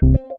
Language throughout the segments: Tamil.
Thank you.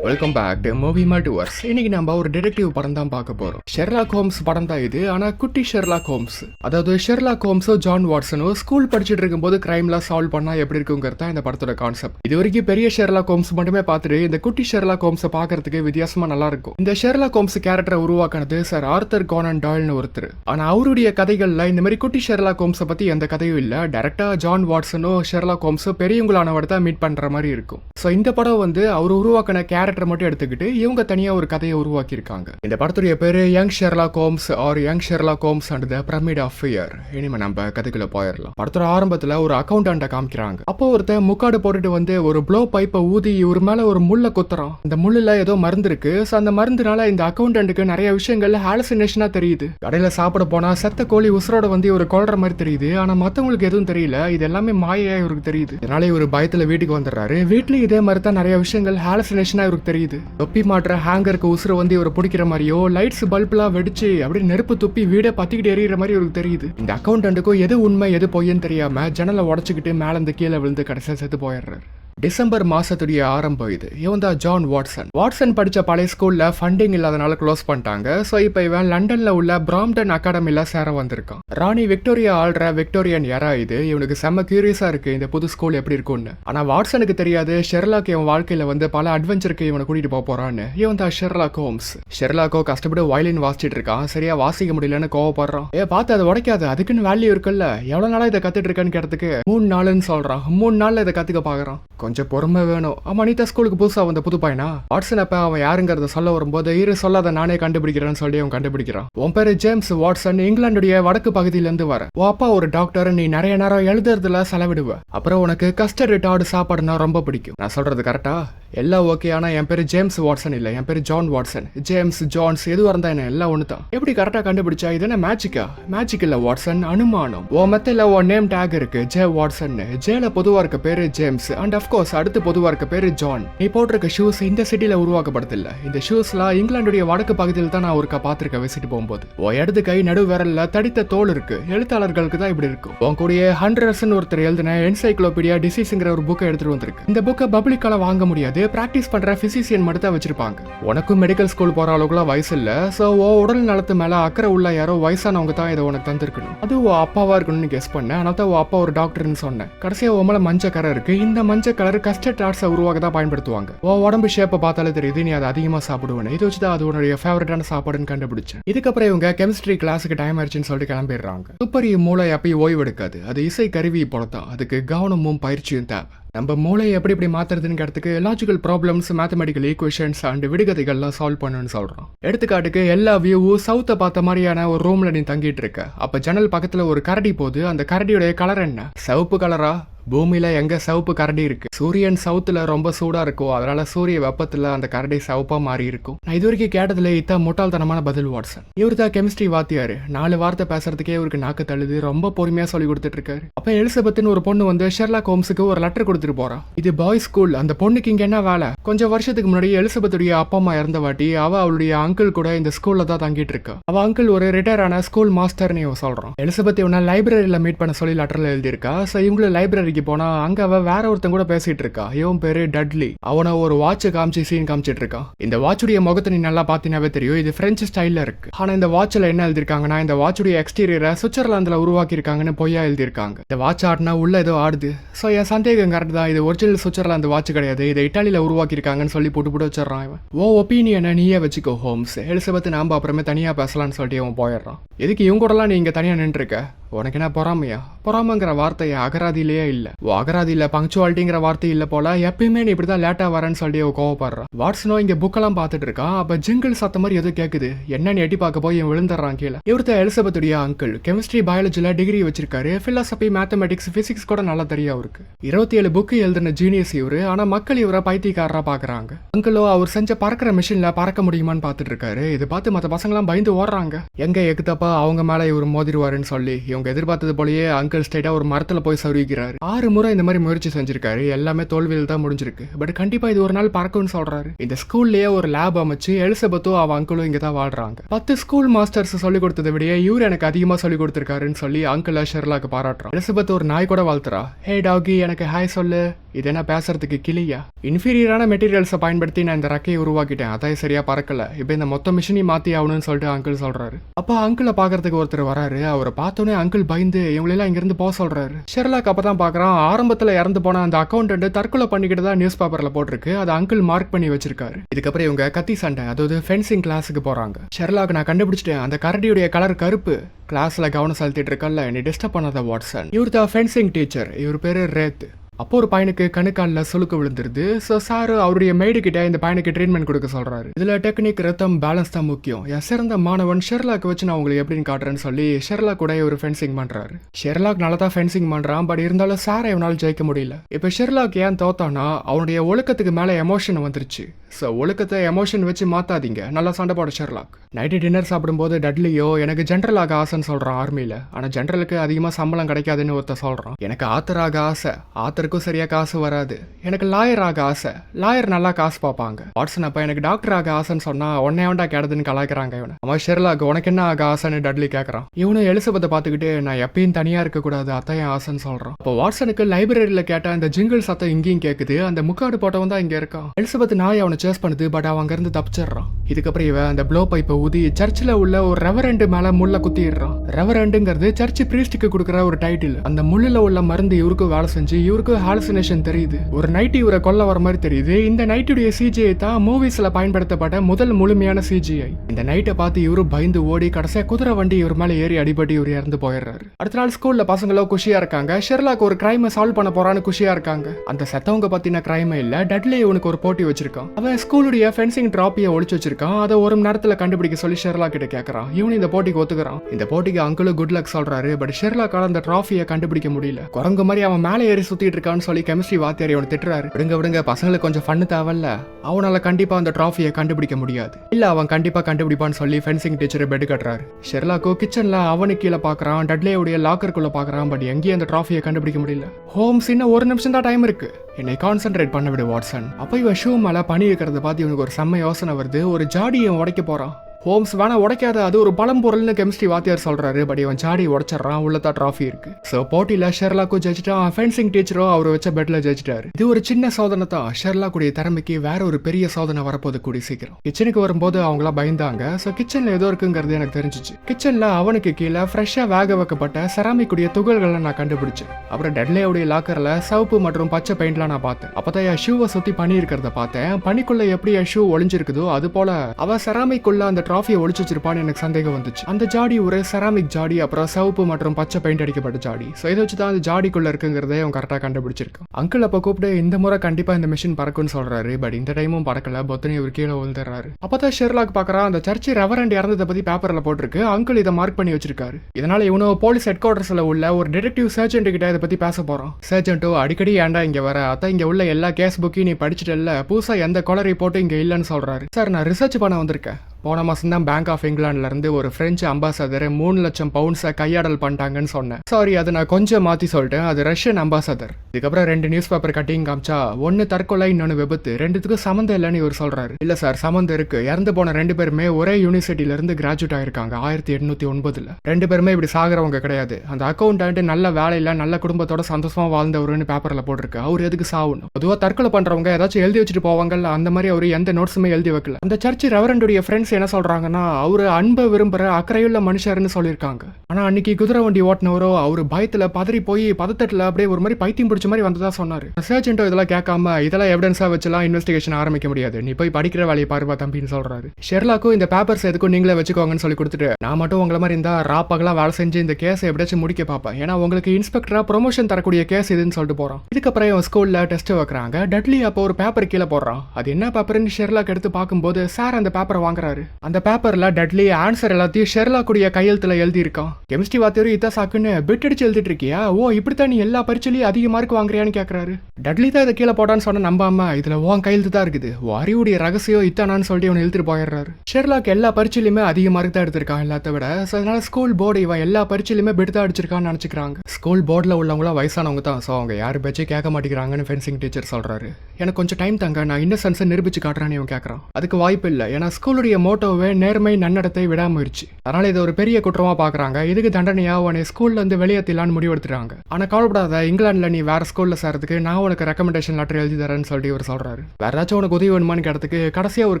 Welcome back to movie multiverse இன்னைக்கு நம்ம ஒரு டிடெக்டிவ் படம் தான் பார்க்க போறோம். ஷெர்லாக் ஹோம்ஸ் படம் தான் இது. ஆனா குட்டி ஷெர்லாக் ஹோம்ஸ் அதாவது ஷெர்லாக் ஹோம்ஸோ ஜான் வாட்சனோ ஸ்கூல் படிச்சுட்டு இருக்கும்போது கிரைம்லாம் சால்வ் பண்ணா எப்படி இருக்குங்கிறது தான் இந்த படத்தோட கான்செப்ட் இது வரைக்கும் பெரிய ஷெர்லாக் ஹோம்ஸ் மட்டுமே பார்த்துட்டு இந்த குட்டி ஷெர்லாக் ஹோம்ஸை பார்க்கறதுக்கு வித்தியாசமா நல்லா இருக்கும். இந்த ஷெர்லாக் ஹோம்ஸ் கேரக்டரை உருவாக்குனது சார் ஆர்த்தர் கோனன் டாய்ல்னு ஒருத்தர். ஆனா அவருடைய கதைகள்ல இந்த மாதிரி குட்டி ஷெர்லாக் ஹோம்ஸை பத்தி எந்த கதையும் இல்ல. டேரக்டா ஜான் வாட்சனோ ஷெர்லாக் ஹோம்ஸோ பெரியவங்களானவர் தான் மீட் பண்ற மாதிரி இருக்கும். ஸோ இந்த படம் வந்து அவர் உருவாக்கின கேரக்டர் மட்டும் எடுத்துக்கிட்டு இவங்க தனியா ஒரு கதையை உருவாக்கியிருக்காங்க. இந்த படத்துடைய பேரு young Sherlock Holmes or young Sherlock Holmes and the pyramid of fear இனிமேல் நம்ம கதைக்குள்ள போயிடலாம். படத்தோட ஆரம்பத்தில் ஒரு அக்கௌண்டண்ட்டை காமிக்கிறாங்க. அப்போ ஒருத்தன் முக்காடு போட்டுட்டு வந்து ஒரு ப்ளோ பைப்பை ஊதி இவர் மேல ஒரு முள்ளை குத்துறான். அந்த முள்ளில் ஏதோ மருந்து இருக்கு. ஸோ அந்த மருந்துனால இந்த அக்கௌண்டண்ட்டுக்கு நிறைய விஷயங்கள் ஹாலுசினேஷனா தெரியுது. கடையில சாப்பிட போனா செத்த கோழி உசுரோட வந்து ஒரு கொள்ற மாதிரி தெரியுது. ஆனால் மத்தவங்களுக்கு எதுவும் தெரியல. இது எல்லாமே மாயா இவருக்கு தெரியுது. இதனால இவர் பயத்துல வீட்டுக்கு வந்துடுறாரு. வீட்லேயும் இதே மாதிரி தான் நிறைய விஷயங்கள் ஹாலுசினேஷனா இவருக்கு தெரியுது. தொப்பி மாட்டுற ஹேங்கருக்கு உசுர வந்து இவர் பிடிக்கிற மாதிரியோ லைட்ஸ் பல்ப்லாம் வெடிச்சு அப்படியே நெருப்பு துப்பி வீடை பத்திக்கிட்டு எறிகிற மாதிரி இவருக்கு தெரியுது. இந்த அக்கௌண்ட்டுக்கும் எது உண்மை எது பொய்யன்னு தெரியாம ஜன்னலை உடச்சிக்கிட்டு மேலேருந்து கீழே விழுந்து கடைசியாக செத்து போயிடுறாரு. டிசம்பர் மாசத்துடைய ஆரம்பம் இது. இவன் தான் ஜான் வாட்சன். வாட்சன் படிச்ச பழைய ஸ்கூல்ல ஃபண்டிங் இல்லாதனால க்ளோஸ் பண்ணிட்டாங்க. ஸோ இப்போ இவன் லண்டன்ல உள்ள பிராம்டன் அகாடமில சேர வந்திருக்கான். ராணி விக்டோரியா ஆள்ற விக்டோரியன் யாரா இது. இவனுக்கு செம்ம கியூரியஸா இருக்கு இந்த புது ஸ்கூல் எப்படி இருக்கும்னு. ஆனா வாட்சனுக்கு தெரியாது ஷெர்லாக் இவன் வாழ்க்கையில வந்து பல அட்வென்ச்சருக்கு இவனை கூட்டிட்டு போக போறான்னு. இவன் தான் ஷெர்லாக் ஹோம்ஸ் ஷெர்லாக்கோ கஷ்டப்பட்டு வயலின் வாசிச்சிட்டு இருக்கான். சரியா வாசிக்க முடியலன்னு கோவப்படுறான். ஏ பார்த்து அதை உடைக்காது. அதுக்குன்னு வேல்யூ இருக்குல்ல. எவ்வளவு நாளா இதை கத்துட்டு இருக்கேன்னு கேட்டதுக்கு மூணு நாளுன்னு சொல்றான். மூணு நாள்ல இதை கத்துக்க பாக்குறான். கொஞ்சம் பொறுமை வேணும். ஆமா நீதா ஸ்கூலுக்கு புதுசா வந்த புது பையனா? வாட்ஸன் அப்ப அவன் யாருங்கிறத சொல்ல வரும்போது இரு சொல்லாத நானே கண்டுபிடிக்கிறேன்னு சொல்லி அவன் கண்டுபிடிக்கிறான். உன் பேரு ஜேம்ஸ் வாட்சன் இங்கிலாந்துடைய வடக்கு பகுதியில இருந்து வர. உன் அப்பா ஒரு டாக்டர் நீ நிறைய நேரம் எழுதுறதுல செலவிடுவ. அப்புறம் உனக்கு கஸ்டர்ட் டாடு சாப்பாடுனா ரொம்ப பிடிக்கும். நான் சொல்றது கரெக்டா எல்லாம் ஓகே ஆனா என் பேரு ஜேம்ஸ் வாட்சன் இல்ல. என் பேரு ஜான் வாட்சன் ஜேம்ஸ் ஜான்ஸ் எதுவாக இருந்தால் என்ன எல்லாம் ஒன்று தான் எப்படி கரெக்டா கண்டுபிடிச்சா? இது என்ன மேஜிக்கா மேஜிக் இல்ல வாட்சன் அனுமானம். உன் மெத்தையில உன் நேம் டேக் இருக்கு ஜே வாட்ஸன் ஜேல பொதுவா இருக்க பேரு ஜேம்ஸ். அண்ட் அஃப்கோர்ஸ் அடுத்து பொதுவா இருக்க பேரு ஜான் நீ போட்டிருக்க ஷூஸ் இந்த சிட்டில உருவாக்கப்படுதில்ல இந்த ஷூஸ்லாம் இங்கிலாந்துடைய வடக்கு பகுதியில் தான் நான் ஒருக்கா பார்த்திருக்கேன் விசிட் போகும்போது. உன் இடது கை நடு விரல்ல தடித்த தோல் இருக்கு. எழுத்தாளர்களுக்கு தான் இப்படி இருக்கும். உன் கூடிய ஹண்ட்ரட்ஸ்னு ஒருத்தர் எழுதின என்சைக்ளோபீடியா டிசீஸ்ங்கிற ஒரு புக்கை எடுத்துட்டு வந்திருக்கு. இந்த புக்கை பப்ளிக்கால வாங்க முடியாது. பிராக்டிஸ் பண்ற பிசிசியன் மட்டும் தான் வச்சிருப்பாங்க. உனக்கும் மெடிக்கல் ஸ்கூல் போற அளவுக்குலாம் வயசு இல்ல. சோ உன் உடல் நலத்து மேல அக்கறை உள்ள யாரோ வயசானவங்க தான் இதை உனக்கு தந்திருக்கணும். அது உன் அப்பாவா இருக்கணும்னு கெஸ் பண்ணேன். ஆனால் தான் உன் அப்பா ஒரு டாக்டர்னு சொன்னேன். கடைசியா உன் மேல மஞ்சள் கரை இருக்கு. இந்த மஞ்சள் கலர் கஸ்டர்ட் ஆர்ட்ஸை உருவாக்க தான் பயன்படுத்துவாங்க. உன் உடம்பு ஷேப்பை பார்த்தாலே தெரியுது நீ அதை அதிகமா சாப்பிடுவேன் இதை வச்சு தான் அது உன்னுடைய ஃபேவரட்டான சாப்பாடுன்னு கண்டுபிடிச்சேன். இதுக்கப்புறம் இவங்க கெமிஸ்ட்ரி கிளாஸுக்கு டைம் ஆயிடுச்சுன்னு சொல்லிட்டு கிளம்பிடுறாங்க. துப்பறி மூளை அப்பயும் ஓய்வு எடுக்காது. அது இசை கருவி போலத்தான். அதுக்கு கவனமும் பயிற்சியும் தேவை. நம்ம மூளையை எப்படி எப்படி மாத்துறதுங்கிறதுக்கு logical problems mathematical equations and விடுகதைகள்லாம் solve பண்ணுன்னு சொல்கிறோம் எடுத்துக்காட்டுக்கு எல்லா வியூவும் சவுத்தை பார்த்த மாதிரியான ஒரு ரூமில் நீ தங்கிட்டு இருக்க. அப்போ ஜன்னல் பக்கத்தில் ஒரு கரடி போகுது அந்த கரடியோடைய கலர் என்ன? சிவப்பு கலரா பூமியில எங்க சிவப்பு கரடி இருக்கு? சூரியன் சவுத்துல ரொம்ப சூடா இருக்கும் அதனால சூரிய வெப்பத்துல அந்த கரடி சிவப்பா மாறி இருக்கும். நான் இது வரைக்கும் கேட்டதுல இத்தான் முட்டாள்தனமான பதில் வாட்ஸன் இவர் தான் கெமிஸ்ட்ரி வாத்தியாரு. நாலு வார்த்தை பேசுறதுக்கே இவருக்கு நாக்கு தழுது ரொம்ப பொறுமையா சொல்லி கொடுத்துட்டு இருக்காரு. அப்ப எலிசபெத்னு ஒரு பொண்ணு வந்து ஷெர்லா ஹோம்ஸுக்கு ஒரு லெட்டர் கொடுத்துட்டு போறான் இது பாய்ஸ் ஸ்கூல் அந்த பொண்ணுக்கு இங்க என்ன வேலை? கொஞ்சம் வருஷத்துக்கு முன்னாடி எலிசபெத்துடைய அப்பா அம்மா இறந்த வாட்டி அவ அவளுடைய அங்கிள் கூட இந்த ஸ்கூல்ல தான் தங்கிட்டு இருக்கா. அவ அங்கிள் ஒரு ரிட்டையர் ஆன ஸ்கூல் மாஸ்டர்னு இவன் சொல்றான். எலிசபெத் இவனை லைப்ரரியில மீட் பண்ண சொல்லி லெட்டர்ல எழுதியிருக்கா. ஸோ இவங்களும் லைப்ரரிக்கு போனா அங்க அவ வேற ஒருத்தன் கூட பேசிட்டு இருக்கா. இவன் பேரு டட்லி அவனை ஒரு வாட்ச் காமிச்சு சீன் காமிச்சிட்டு இருக்கான் இந்த வாட்சுடைய முகத்தை நீ நல்லா பாத்தீங்கன்னாவே தெரியும். இது பிரெஞ்சு ஸ்டைல்ல இருக்கு. ஆனா இந்த வாட்ச்ல என்ன எழுதிருக்காங்கன்னா இந்த வாட்சுடைய எக்ஸ்டீரியரை சுவிட்சர்லாந்துல உருவாக்கி இருக்காங்கன்னு பொய்யா எழுதியிருக்காங்க. இந்த வாட்ச் ஆடினா உள்ள ஏதோ ஆடுது. ஸோ என் சந்தேகம் கரெக்ட் தான் இது ஒரிஜினல் சுவிட்சர்லாந்து வாட்ச் கிடையாது. இதை இட்டாலியில் உருவாக்கியிருக்காங்கன்னு சொல்லி போட்டு போட்டு வச்சிடறான் இவன். ஓ ஒப்பீனியனை நீயே வச்சுக்கோ ஹோம்ஸ். எலிசபெத் நாம அப்புறமே தனியாக பேசலாம்னு சொல்லிட்டு அவன் போயிடுறான். எதுக்கு இவங்க கூடலாம் நீ இங்க தனியா நின்றுருக்க? உனக்கு என்ன பொறாமையா? பொறாமைங்கிற வார்த்தையை அகராதியிலேயே இல்லை. ஓ அகராதியில் பங்க்சுவாலிட்டிங்கிற வார்த்தை இல்லை போல எப்பயுமே நீ இப்படி தான் லேட்டாக வரேன்னு சொல்லி கோவப்படுறான். வாட்ஸ்னோ இங்கே புக்கெல்லாம் பார்த்துட்டு இருக்கான் அப்போ ஜிங்கிள் சத்த மாதிரி எதுவும் கேட்குது என்னன்னு எட்டி பார்க்க போய் இவன் விழுந்துடுறான் கீழே. இவர்த்த எலிசபெத்துடைய அங்கிள் கெமிஸ்ட்ரி பயாலஜியில் டிகிரி வச்சிருக்காரு. பிலாசபி மேத்தமெட்டிக்ஸ் ஃபிசிக்ஸ் கூட நல்லா தெரியும் அவருக்கு. இருபத்தி ஏழு புக்கு எழுதின ஜீனியஸ் இவரு. ஆனா மக்கள் இவரை பைத்தியக்காரரா பாக்குறாங்க. அங்கிளோ அவர் செஞ்ச பறக்கிற மிஷின்ல பறக்க முடியுமான்னு பார்த்துட்டு இருக்காரு இது பார்த்து மத்த பசங்களாம் பயந்து ஓடுறாங்க. எங்க எக்குத்தப்பா அவங்க மேல இவர் மோதிடுவாருன்னு சொல்லி. இவங்க எதிர்பார்த்தது போலயே அங்கிள் ஸ்ட்ரைட்டா ஒரு மரத்துல போய் சருவிக்கிறாரு ஆறு முறை இந்த மாதிரி முயற்சி செஞ்சிருக்காரு. எல்லாமே தோல்வியில் தான் முடிஞ்சிருக்கு. பட் கண்டிப்பா இது ஒரு நாள் பறக்கும்னு சொல்றாரு. இந்த ஸ்கூல்லயே ஒரு லேப் அமைச்சு எலிசபெத்தும் அவ அங்கிளும் இங்க தான் வாழ்றாங்க. பத்து ஸ்கூல் மாஸ்டர்ஸ் சொல்லி கொடுத்ததை விட இவர் எனக்கு அதிகமா சொல்லி கொடுத்துருக்காருன்னு சொல்லி அங்கிள் ஷெர்லாக்கு பாராட்டுறான். எலிசபெத் ஒரு நாய் கூட வாழ்த்துறா ஹே டாகி எனக்கு ஹாய் சொல்லு. இது என்ன பேசுறதுக்கு கிளியா? இன்ஃபீரியரான மெட்டீரியல்ஸை பயன்படுத்தி நான் இந்த ரக்கையை உருவாக்கிட்டேன். அதான் சரியா பறக்கல. இப்போ இந்த மொத்த மிஷினையும் மாத்தி ஆகணும்னு சொல்லிட்டு அங்கிள் சொல்றாரு. அப்போ அங்கிளை பார்க்கறதுக்கு ஒருத்தர் வராரு. அவரை பார்த்தோன்னே அங்கிள் பயந்து இவங்களெல்லாம் இங்கிருந்து போக சொல்றாரு. ஷெர்லாக் அப்பதான் பார்க்கறான். ஆரம்பத்துல இறந்து போன அந்த அக்கௌண்ட் தற்கொலை பண்ணிக்கிட்டு தான் நியூஸ் பேப்பர்ல போட்டிருக்கு. அதை அங்கிள் மார்க் பண்ணி வச்சிருக்காரு. இதுக்கப்புறம் இவங்க கத்தி சண்டை அதாவது ஃபென்சிங் கிளாஸுக்கு போறாங்க. ஷெர்லாக் நான் கண்டுபிடிச்சிட்டேன். அந்த கரடியுடைய கலர் கருப்பு. கிளாஸ்ல கவனம் செலுத்திட்டு இருக்கல என்னை டிஸ்டர்ப் பண்ணாத வாட்ஸன் இவர் தான் ஃபென்சிங் டீச்சர் இவர் பேரு ரேத் அப்போ ஒரு பையனுக்கு கணுக்காலில் சுளுக்கு விழுந்துருது. ஸோ சார் அவருடைய மேடு கிட்ட இந்த பையனுக்கு ட்ரீட்மெண்ட் கொடுக்க சொல்றாரு. இதுல டெக்னிக் ரத்தம் பேலன்ஸ் தான் முக்கியம். என் சிறந்த மாணவன் ஷெர்லாக் வச்சு நான் உங்களுக்கு எப்படின்னு காட்டுறேன்னு சொல்லி ஷெர்லாக் கூட ஒரு ஃபென்சிங் பண்றாரு. ஷெர்லாக் நல்லா தான் ஃபென்சிங் பண்றான் பட் இருந்தாலும் சாரை இவனால் ஜெயிக்க முடியல. இப்போ ஷெர்லாக் ஏன் தோத்தானா அவனுடைய ஒழுக்கத்துக்கு மேல எமோஷன் வந்துருச்சு. ஸோ ஒழுக்கத்தை எமோஷன் வச்சு மாத்தாதீங்க. நல்லா சண்டை போட ஷெர்லாக் நைட்டு டின்னர் சாப்பிடும்போது டட்லியோ எனக்கு ஜென்ரலாக ஆசைன்னு சொல்றான் ஆர்மியில ஆனா ஜென்ரலுக்கு அதிகமா சம்பளம் கிடைக்காதுன்னு ஒருத்த சொல்றான். எனக்கு ஆத்தராக ஆசை. ஆத்தர் ஒருத்தருக்கும் சரியா காசு வராது. எனக்கு லாயர் ஆக ஆசை. லாயர் நல்லா காசு பார்ப்பாங்க. வாட்சன் அப்ப எனக்கு டாக்டர் ஆக ஆசைன்னு சொன்னா உன்னை வேண்டா கேட்டதுன்னு கலாய்க்கிறாங்க இவனை? அவன் ஷெர்லாக் உனக்கு என்ன ஆக ஆசைன்னு டட்லி கேட்கறான் இவனும் எலிசபத்தை பார்த்துக்கிட்டு நான் எப்பயும் தனியா இருக்க கூடாது அத்தையும் ஆசைன்னு சொல்றான். அப்போ வாட்சனுக்கு லைப்ரரியில கேட்ட அந்த ஜிங்கிள் சத்தம் இங்கேயும் கேக்குது. அந்த முக்காடு போட்டவன் தான் இங்க இருக்கான். எலிசபத் நாய் அவனை சேஸ் பண்ணுது பட் அவன் அங்க இருந்து தப்பிச்சிடுறான். இதுக்கப்புறம் இவன் அந்த ப்ளோ பைப்பை ஊதி சர்ச்சில் உள்ள ஒரு ரெவரண்டு மேல முள்ள குத்திடுறான். ரெவரண்டுங்கிறது சர்ச் பிரீஸ்டுக்கு கொடுக்குற ஒரு டைட்டில் அந்த முள்ளில் உள்ள மருந்து இவருக்கும் வேலை செஞ்சு இவருக்கும் ஹாலுசினேஷன் தெரியுது. ஒரு நைட் இவரை கொல்ல வர மாதிரி தெரியுது. இந்த நைட்டுடைய சிஜிஐ தான் மூவிஸ்ல பயன்படுத்தப்பட்ட முதல் முழுமையான சிஜிஐ இந்த நைட்டை பார்த்து இவரு பயந்து ஓடி கடைசியா குதிரை வண்டி இவர் மேல ஏறி அடிபட்டு இவர் இறந்து போயிடுறாரு. அடுத்த நாள் ஸ்கூல்ல பசங்களோ குஷியா இருக்காங்க. ஷெர்லாக் ஒரு கிரைமை சால்வ் பண்ண போறான்னு குஷியா இருக்காங்க. அந்த செத்தவங்க பத்தின கிரைமே இல்ல டட்லி இவனுக்கு ஒரு போட்டி வச்சிருக்கான். அவன் ஸ்கூலுடைய ஃபென்சிங் டிராப்பியை ஒழிச்சு வச்சிருக்கான். அதை ஒரு மணி நேரத்துல கண்டுபிடிக்க சொல்லி ஷெர்லா கிட்ட கேக்குறான். இவனு இந்த போட்டிக்கு ஒத்துக்கிறான். இந்த போட்டிக்கு அங்கிளும் குட் லக் சொல்றாரு பட் ஷெர்லாக்கால அந்த டிராஃபியை கண்டுபிடிக்க முடியல. குரங்கு மாதிரி அவன் மேலே ஏறி சுத்திட்டு இருக்கான்னு சொல்லி கெமிஸ்ட்ரி வாத்தியார் இவனை திட்டுறாரு. விடுங்க விடுங்க பசங்களுக்கு கொஞ்சம் ஃபன்னு தேவையில்ல. அவனால கண்டிப்பா அந்த டிராஃபியை கண்டுபிடிக்க முடியாது. இல்ல அவன் கண்டிப்பா கண்டுபிடிப்பான்னு சொல்லி ஃபென்சிங் டீச்சர் பெட் கட்டுறாரு. ஷெர்லாக்கோ கிச்சன்ல அவனுக்கு கீழே பாக்குறான் டட்லேயுடைய லாக்கருக்குள்ள பாக்குறான் பட் எங்கேயும் அந்த டிராஃபியை கண்டுபிடிக்க முடியல. ஹோம்ஸ் இன்னும் ஒரு நிமிஷம் தான் டைம் இருக்கு. என்னை கான்சென்ட்ரேட் பண்ண விடு வாட்ஸன் அப்போ இவன் ஷூ மேல பனி இருக்கிறத பார்த்து இவனுக்கு ஒரு செம்ம யோசனை வருது. ஒரு ஜாடியை உடைக்க போறான். ஹோம்ஸ் வேணா உடைக்காத அது ஒரு பழம் பொருள்னு கெமிஸ்ட்ரி வாத்தியார் சொல்றாரு. பட் இவன் சாடி உடைச்சிடறான் உள்ளதான் ட்ராஃபி இருக்கு. ஸோ போட்டியில ஷெர்லாக்கும் ஜெயிச்சிட்டான் ஃபென்சிங் டீச்சரும் அவர் வச்ச பெட்ல ஜெயிச்சிட்டாரு. இது ஒரு சின்ன சோதனை தான். ஷெர்லாக்குடைய திறமைக்கு வேற ஒரு பெரிய சோதனை வரப்போது கூடிய சீக்கிரம். கிச்சனுக்கு வரும்போது அவங்களாம் பயந்தாங்க. ஸோ கிச்சன்ல ஏதோ இருக்குங்கிறது எனக்கு தெரிஞ்சிச்சு. கிச்சன்ல அவனுக்கு கீழே ஃப்ரெஷ்ஷா வேக வைக்கப்பட்ட செராமிக்குடைய துகள்களை நான் கண்டுபிடிச்சேன். அப்புறம் டெட்லேவுடைய லாக்கர்ல சவுப்பு மற்றும் பச்சை பெயிண்ட்லாம் நான் பார்த்தேன். அப்பதான் என் ஷூவை சுத்தி பனி இருக்கிறத பார்த்தேன். பனிக்குள்ள எப்படி என் ஷூ ஒளிஞ்சிருக்குதோ அது போல அவ செராமிக்குள்ள அந்த டிராஃபியை ஒழிச்சு வச்சிருப்பான்னு எனக்கு சந்தேகம் வந்துச்சு. அந்த ஜாடி ஒரு செராமிக் ஜாடி அப்புறம் சிவப்பு மற்றும் பச்சை பெயிண்ட் அடிக்கப்பட்ட ஜாடி. ஸோ இதை வச்சு தான் அந்த ஜாடிக்குள்ள இருக்குங்கிறதே அவன் கரெக்டாக கண்டுபிடிச்சிருக்கான். அங்கிள் அப்போ கூப்பிட்டு இந்த முறை கண்டிப்பாக இந்த மிஷின் பறக்கும்னு சொல்றாரு. பட் இந்த டைமும் பறக்கல. பொத்தனி ஒரு கீழே விழுந்துடுறாரு. அப்பதான் ஷெர்லாக் பார்க்குறான் அந்த சர்ச்சு ரெவரண்ட் இறந்ததை பற்றி பேப்பரில் போட்டிருக்கு. அங்கிள் இதை மார்க் பண்ணி வச்சிருக்காரு. இதனால இவனோ போலீஸ் ஹெட் குவார்டர்ஸ்ல உள்ள ஒரு டிடெக்டிவ் சர்ஜென்ட் கிட்ட இதை பற்றி பேச போகிறோம் சர்ஜென்ட்டோ அடிக்கடி ஏன்டா இங்கே வர? அதான் இங்கே உள்ள எல்லா கேஸ் புக்கையும் நீ படிச்சுட்டு இல்லை புதுசாக எந்த கொலை ரிப்போர்ட்டும் இங்கே இல்லைன்னு சொல்கிறாரு சார் நான் ரிசர்ச் பண்ண வந்திருக்கேன். போன மாதம் தான் பேங்க் ஆஃப் இங்கிலாந்துல இருந்து ஒரு பிரெஞ்சு அம்பாசடர் மூணு லட்சம் பவுண்ட்ஸை கையாடல் பண்ணிட்டாங்கன்னு சொன்னேன். சாரி அதை நான் கொஞ்சம் மாற்றி சொல்லிட்டேன். அது ரஷ்யன் அம்பாசடர் இதுக்கப்புறம் ரெண்டு நியூஸ் பேப்பர் கட்டிங் காமிச்சா ஒன்று தற்கொலை இன்னொன்று விபத்து. ரெண்டுத்துக்கும் சம்மந்தம் இல்லைன்னு இவர் சொல்றாரு. இல்லை சார் சம்மந்தம் இருக்கு. இறந்து போன ரெண்டு பேருமே ஒரே யூனிவர்சிட்டியிலேருந்து கிராஜுவேட் ஆயிருக்காங்க ஆயிரத்தி எட்நூத்தி ஒன்பதுல. ரெண்டு பேருமே இப்படி சாகிறவங்க கிடையாது. அந்த அக்கௌண்டன்ட் நல்ல வேலையில் நல்ல குடும்பத்தோட சந்தோஷமா வாழ்ந்தவருன்னு பேப்பரில் போட்டிருக்கு. அவர் எதுக்கு சாகணும்? பொதுவாக தற்கொலை பண்றவங்க ஏதாச்சும் எழுதி வச்சுட்டு போவாங்கல்ல அந்த மாதிரி அவர் எந்த நோட்ஸுமே எழுதி வைக்கல. அந்த சர்ச் ரெவரண்டுடைய ஃப்ரெண்ட்ஸ் என்ன சொல்றாங்கன்னா அவரு அன்பை விரும்புற அக்கறையுள்ள மனுஷர்னு சொல்லியிருக்காங்க. ஆனா அன்னைக்கு குதிரை வண்டி ஓட்டினவரோ அவர் பயத்துல பதறி போய் பதத்தட்டுல அப்படியே ஒரு மாதிரி பைத்தியம் பிடிச்ச மாதிரி வந்ததா சொன்னாரு. சர்ஜென்ட்டோ இதெல்லாம் கேட்காம இதெல்லாம் எவிடன்ஸாக வச்சுலாம் இன்வெஸ்டிகேஷன் ஆரம்பிக்க முடியாது. நீ போய் படிக்கிற வேலையை பாருப்பா தம்பின்னு சொல்றாரு. ஷெர்லாக்கும் இந்த பேப்பர்ஸ் எதுக்கும் நீங்களே வச்சுக்கோங்கன்னு சொல்லி கொடுத்துட்டு நான் மட்டும் உங்களை மாதிரி இருந்தா ராப்பகலாம் வேலை செஞ்சு இந்த கேஸை எப்படியாச்சும் முடிக்க பார்ப்பேன். ஏன்னா உங்களுக்கு இன்ஸ்பெக்டரா ப்ரொமோஷன் தரக்கூடிய கேஸ் இதுன்னு சொல்லிட்டு போறான். இதுக்கப்புறம் இவன் ஸ்கூல்ல டெஸ்ட் வைக்கிறாங்க. டட்லி அப்போ ஒரு பேப்பர் கீழே போடுறான். அது என்ன பேப்பர்னு ஷெர்லாக் எடுத்து பார்க்கும்போது சார் அந்த பேப்பரை வாங்குறாரு. அந்த பேப்பர்ல டட்லி ஆன்சர் எல்லாத்தையும் ஷெர்லாக்குடைய கையெழுத்துல எழுதியிருக்கான். கெமிஸ்ட்ரி வாத்தியரும் இதான் சாக்குன்னு பிட் அடிச்சு எழுதிட்டு இருக்கியா ஓ இப்படித்தான் நீ எல்லா பரீட்சையிலையும் அதிக மார்க் வாங்குறியான்னு கேக்குறாரு. டட்லி தான் இதை கீழே போட்டான்னு சொன்ன நம்பாம இதுல உன் கையெழுத்து தான் இருக்குது. உன் அறிவுடைய ரகசியம் இத்தானான்னு சொல்லிட்டு எழுதிட்டு போயிடுறாரு. ஷெர்லாக் எல்லா பரீட்சையிலுமே அதிக மார்க் தான் எடுத்திருக்கான் எல்லாத்த விட. ஸோ அதனால ஸ்கூல் போர்டு இவன் எல்லா பரீட்சையிலுமே பிட் தான் அடிச்சிருக்கான்னு நினைச்சுக்கிறாங்க. ஸ்கூல் போர்டில் உள்ளவங்களாம் வயசானவங்க தான். ஸோ அவங்க யார் பேச்சே கேட்க மாட்டேங்கிறாங்கன்னு ஃபென்சிங் டீச்சர் சொல்றாரு. எனக்கு கொஞ்சம் டைம் தாங்க நான் இன்னசென்ஸை நிரூபிச்சு காட்டுறேன்னு இவன் கேட்கறான் அதுக்கு வாய்ப்பு இல்லை ஏன்னா ஸ்கூலுடைய மோட்டோவே நேர்மை நன்னடத்தை விடாமுயற்சி. அதனால இதை ஒரு பெரிய குற்றமா பாக்குறாங்க. இதுக்கு தண்டனையா உன்னை ஸ்கூல்ல இருந்து வெளியேற்றலான்னு முடிவெடுத்துறாங்க ஆனா கவலைப்படாத இங்கிலாந்துல நீ வேற ஸ்கூல்ல சேர்றதுக்கு நான் உனக்கு ரெக்கமெண்டேஷன் லெட்டர் எழுதி தரேன்னு சொல்லிட்டு இவர் சொல்றாரு. வேற ஏதாச்சும் உனக்கு உதவி வேணுமான்னு கேட்டதுக்கு கடைசியா ஒரு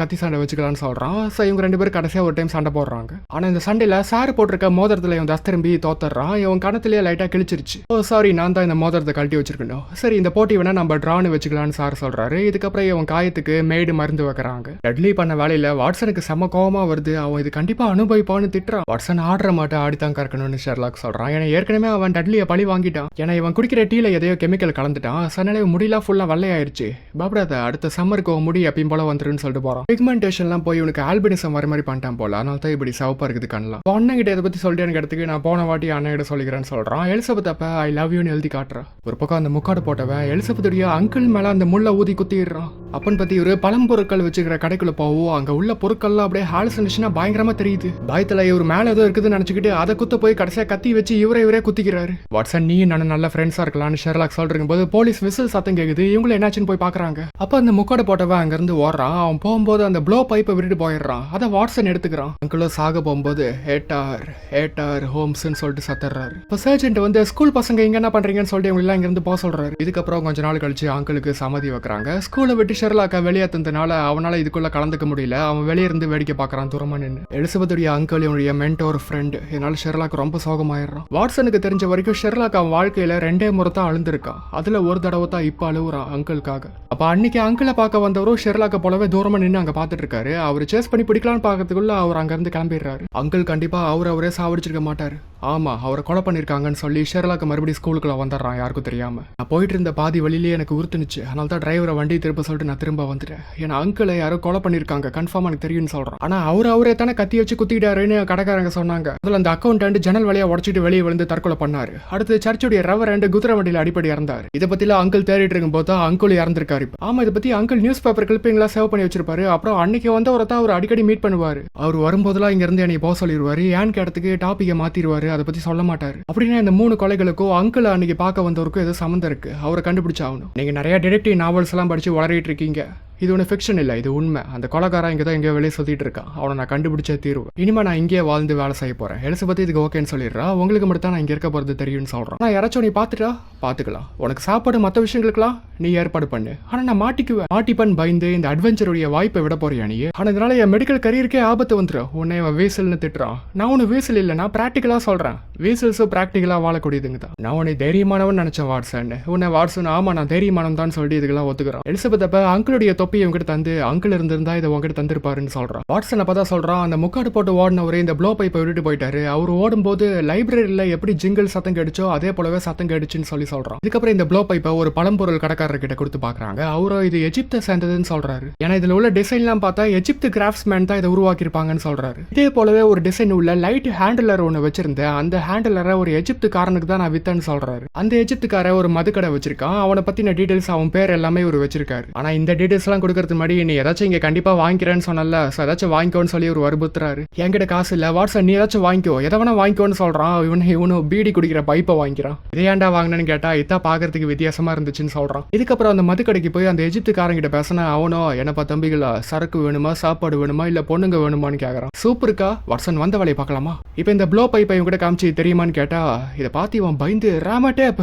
கத்தி சண்டை வச்சுக்கலாம்னு சொல்றான். ஸோ இவங்க ரெண்டு பேரும் கடைசியா ஒரு டைம் சண்டை போடுறாங்க. ஆனா இந்த சண்டையில சார் போட்டிருக்க மோதிரத்துல இவன் தஸ்திரும்பி தோத்துறான். இவன் கணத்திலேயே லைட்டா கிழிச்சிருச்சு. Oh, ஓ சாரி நான் தான் இந்த மோதிரத்தை கழட்டி வச்சிருக்கணும். சரி இந்த போட்டி வேணா நம்ம ட்ரான்னு வச்சுக்கலாம்னு சார் சொல்றாரு. இதுக்கப்புறம் இவன் காயத்துக்கு மேடு மருந்து வைக்கிறாங்க. டட்லி பண்ண வேலையில வாட்சனுக்கு செம்ம கோவமாக வருது. அவன் இது கண்டிப்பாக அனுபவிப்பான்னு திட்டுறான். வாட்ஸன் ஆடுற மாட்டை ஆடித்தான் கறக்கணும்னு ஷெர்லாக் சொல்றான். ஏன்னா ஏற்கனவே அவன் டட்லியை பழி வாங்கிட்டான். ஏன்னா இவன் குடிக்கிற டீல எதையோ கெமிக்கல் கலந்துட்டான். சனாலே முடியெல்லாம் ஃபுல்லா வெள்ளையாயிருச்சு. பாபடாத அடுத்த சம்மருக்கு அவன் முடி எப்பயும் போல வந்துருன்னு சொல்லிட்டு போறான். பிக்மெண்டேஷன்லாம் போய் இவனுக்கு ஆல்பினிசம் வர மாதிரி பண்ணிட்டான் போல. அதனால தான் இப்படி சவப்பாக இருக்குது கண்ணலாம் இப்போ அண்ணங்கிட்ட இதை பற்றி சொல்லிட்டு இடத்துக்கு நான் போன வாட்டி அண்ணங்கிட்ட சொல்லிக்கிறேன்னு சொல்றான். எலிசபெத் அப்போ ஐ லவ் யூன்னு எழுதி காட்டுறான். ஒரு பக்கம் அந்த முக்காடு போட்டவன் எலிசபெத்துடைய அங்கிள் மேலே அந்த முள்ள ஊதி குத்திடுறான். அப்பன் பத்தி ஒரு பழம்பொருட்கள் வச்சுக்கிற கடைக்குள்ள போவோம் அங்க உள்ள பொருட்கள்லாம் அப்படியே ஹாலுசினேஷனா பயங்கரமா தெரியுது. பயத்துல இவர் மேல ஏதோ இருக்குதுன்னு நினைச்சுக்கிட்டு அதை குத்த போய் கடைசியா கத்தி வச்சு இவரே இவரே குத்திக்கிறாரு. வாட்ஸன் நீ நான் நல்ல ஃப்ரெண்ட்ஸா இருக்கலாம்னு ஷெர்லாக் சொல்றீங்க போது போலீஸ் விசில் சத்தம் கேக்குது. இவங்களும் என்னாச்சுன்னு போய் பாக்குறாங்க. அப்ப அந்த முக்கோட போட்டவன் அங்க இருந்து ஓடுறான். அவன் போகும்போது அந்த ப்ளோ பைப்பை விட்டுட்டு போயிடுறான். அதை வாட்ஸன் எடுத்துக்கிறான். அங்கிளோ சாக போகும்போது ஹேட்டார் ஹேட்டார் ஹோம்ஸ்ன்னு சொல்லிட்டு சத்துறாரு. இப்போ சர்ஜென்ட் வந்து ஸ்கூல் பசங்க இங்க என்ன பண்றீங்கன்னு சொல்லிட்டு இவங்க எல்லாம் இங்க இருந்து போக சொல்றாரு. இதுக்கப்புறம் கொஞ்ச நாள் கழிச்சு அங்கிளுக்கு சமாதி வைக்கிறாங்க. ஸ்கூலை விட்டு ஷெர்லாக்க தந்தனால அவனால இதுக்குள்ள கலந்துக்க முடியல. அவன் வெளியே இருந்து வேடிக்கை பார்க்கறான் தூரமாக நின்று எலிசபெத்துடைய அங்கிள் இவனுடைய மென்டோர் ஃப்ரெண்ட் இதனால ஷெர்லாக் ரொம்ப சோகமாயிடுறான். வாட்சனுக்கு தெரிஞ்ச வரைக்கும் ஷெர்லாக் அவன் வாழ்க்கையில ரெண்டே முறை தான் அழுந்திருக்கான் அதுல ஒரு தடவை தான் இப்போ அழுவுறான் அங்கிளுக்காக அப்போ அன்னைக்கு அங்கிளை பார்க்க வந்தவரும் ஷெர்லாக்கை போலவே தூரமாக நின்று அங்க பாத்துட்டு இருக்காரு. அவர் சேஸ் பண்ணி பிடிக்கலாம்னு பார்க்கறதுக்குள்ள அவர் அங்க இருந்து கிளம்பிடுறாரு. அங்கிள் கண்டிப்பா அவர் அவரே சாவடிச்சிருக்க மாட்டாரு. ஆமா அவரை கொலை பண்ணிருக்காங்கன்னு சொல்லி ஷெர்லாக்கு மறுபடியும் ஸ்கூலுக்குள்ள வந்துடுறான் யாருக்கும் தெரியாமல் நான் போயிட்டு இருந்த பாதி வழியிலேயே எனக்கு உறுத்துனுச்சு. அதனால தான் டிரைவரை வண்டி திருப்ப சொல்லிட்டு நான் திரும்ப வந்துட்டேன். ஏன்னா அங்கிளை யாரோ கொலை பண்ணிருக்காங்க கன்ஃபார்ம் எனக்கு தெரியும்னு சொல்றான். ஆனால் அவர் அவரே தானே கத்தி வச்சு குத்திட்டாருன்னு கடைக்காரங்க சொன்னாங்க. அதில் அந்த அக்கௌண்ட் ஜன்னல் வழியா உடச்சிட்டு வெளியே விழுந்து தற்கொலை பண்ணாரு. அடுத்து சர்ச்சுடைய ரவர் ரெண்டு குதிரை வண்டியில அடிப்படை இறந்தார். இதை பற்றிலாம் அங்கிள் தேடிட்டு இருக்கும்போது தான் அங்கிள் இறந்திருக்காரு இப்போ. ஆமா இதை பத்தி அங்கிள் நியூஸ் பேப்பர் கிளிப்பிங்லாம் சேவ் பண்ணி வச்சிருப்பாரு. அப்புறம் அன்னைக்கு வந்தவரை தான் அவர் அடிக்கடி மீட் பண்ணுவாரு. அவர் வரும்போதெல்லாம் இங்கேருந்து என்னை போக சொல்லிடுவார் ஏன் கேட்டதுக்கு டாப்பிக்கை மாத்திடுவாரு அதை பத்தி சொல்ல மாட்டாரு. அப்படின்னா இந்த மூணு கொலைகளுக்கும் அங்கிள் அன்னைக்கு பார்க்க வந்தவருக்கும் ஏதோ சம்மந்தம் இருக்கு. அவரை கண்டுபிடிச்சாகணும். நீங்க நிறைய டிடெக்டிவ் நாவல்ஸ் எல்லாம் படிச்சு வளரிட்டு இருக்கீங்க. இது ஒன்று ஃபிக்ஷன் இல்லை இது உண்மை. அந்த கொலைகாரன் இங்கே தான் எங்கேயோ வெளியே சுற்றிட்டு இருக்கான் அவனை நான் கண்டுபிடிச்சே தீர்வு இனிமே நான் இங்கேயே வாழ்ந்து வேலை செய்ய போகிறேன் எலிசபெத் இதுக்கு ஓகேன்னு சொல்லிடுறா. உங்களுக்கு மட்டும் தான் நான் இங்கே இருக்க போகிறது தெரியும்னு சொல்கிறேன் நான் யாராச்சும் நீ பார்த்துட்டா? பார்த்துக்கலாம். உனக்கு சாப்பாடு மற்ற விஷயங்களுக்குலாம் நீ ஏற்பாடு பண்ணு. ஆனால் நான் மாட்டிக்குவேன். மாட்டிப்பன் பயந்து இந்த அட்வென்ச்சருடைய வாய்ப்பை விட போறியா நீ? ஆனால் இதனால என் மெடிக்கல் கரியருக்கே ஆபத்து வந்துடும் உன்னை அவன் வீசல்னு திட்டுறான். நான் உன்னை வீசல் இல்லை நான் ப்ராக்டிக்கலாக சொல்கிறேன் வீசல்ஸும் ப்ராக்டிக்கலாக வாழக்கூடியதுங்க தான் நான் உன்னை தைரியமானவன் நினச்சேன் வாட்ஸன் உன்னை வாட்ஸன் ஆமா நான் தைரியமானவன் தான் சொல்லிட்டு இதுக்கெல்லாம் ஒத்துக்கிறேன். எலிசபெத் அப்போ அங்கிளுடைய இவங்கிட்ட தந்து அங்கிள் இருந்திருந்தா இதை உங்ககிட்ட தந்திருப்பாருன்னு சொல்றான். வாட்ஸன் அப்போ தான் சொல்கிறான் அந்த முக்காடு போட்டு ஓடினவரே இந்த ப்ளோ பைப்பை விட்டுட்டு போயிட்டாரு. அவர் ஓடும்போது லைப்ரரியில் எப்படி ஜிங்கிள் சத்தம் கேடுச்சோ அதே போலவே சத்தம் கேடுச்சுன்னு சொல்லி சொல்கிறான் இதுக்கப்புறம் இந்த ப்ளோ பைப்பை ஒரு பழம்பொருள் கடைக்காரர்கிட்ட கொடுத்து பார்க்குறாங்க அவரும் இது எஜிப்தை சேர்ந்ததுன்னு சொல்றாரு. ஏன்னா இதில் உள்ள டிசைன்லாம் பார்த்தா எஜிப்து கிராஃப்ட்ஸ்மேன் தான் இதை உருவாக்கியிருப்பாங்கன்னு சொல்றாரு. இதே போலவே ஒரு டிசைன் உள்ள லைட் ஹேண்டிலர் ஒன்று வச்சிருந்தேன். அந்த ஹேண்டிலரை ஒரு எஜிப்துக்காரனுக்கு தான் நான் வித்தேன்னு சொல்றாரு. அந்த எஜிப்துக்கார ஒரு மதுக்கடை வச்சிருக்கான். அவனை பத்தின டீடைல்ஸ் அவன் பேர் எல்லாமே ஒரு வச்சிருக்காரு. ஆனா இந்த டீடைல்ஸ் எல்லாம் கொடுக்கறதுக்கு முன்னாடி நீ ஏதாச்சும் இங்க கண்டிப்பா வாங்கிக்கிறேன்னு சொன்னல ஸோ ஏதாச்சும் வாங்கிக்கோன்னு சொல்லி ஒரு வற்புறுத்துறாரு என்கிட்ட காசு இல்ல. வாட்ஸ்அப் நீ ஏதாச்சும் வாங்கிக்கோ. எதை வேணா வாங்கிக்கோன்னு சொல்கிறான் இவனு இவனு பீடி குடிக்கிற பைப்பை வாங்கிக்கிறான். இதே ஏன்டா வாங்கினேன்னு கேட்டா இதான் பார்க்கறதுக்கு வித்தியாசமா இருந்துச்சுன்னு சொல்றான். இதுக்கப்புறம் அந்த மதுக்கடைக்கு போய் அந்த எஜிப்துக்காரங்கிட்ட பேசினா அவனோ என்னப்பா தம்பிகளா சரக்கு வேணுமா சாப்பாடு வேணுமா இல்லை பொண்ணுங்க வேணுமான்னு கேட்குறான் சூப்பருக்கா வாட்ஸன் வந்த வேலையை பார்க்கலாமா? இப்போ இந்த ப்ளோ பைப்பை இவங்க கூட காமிச்சு தெரியுமான்னு கேட்டா இதை பார்த்து இவன் பயந்து ராம டேப்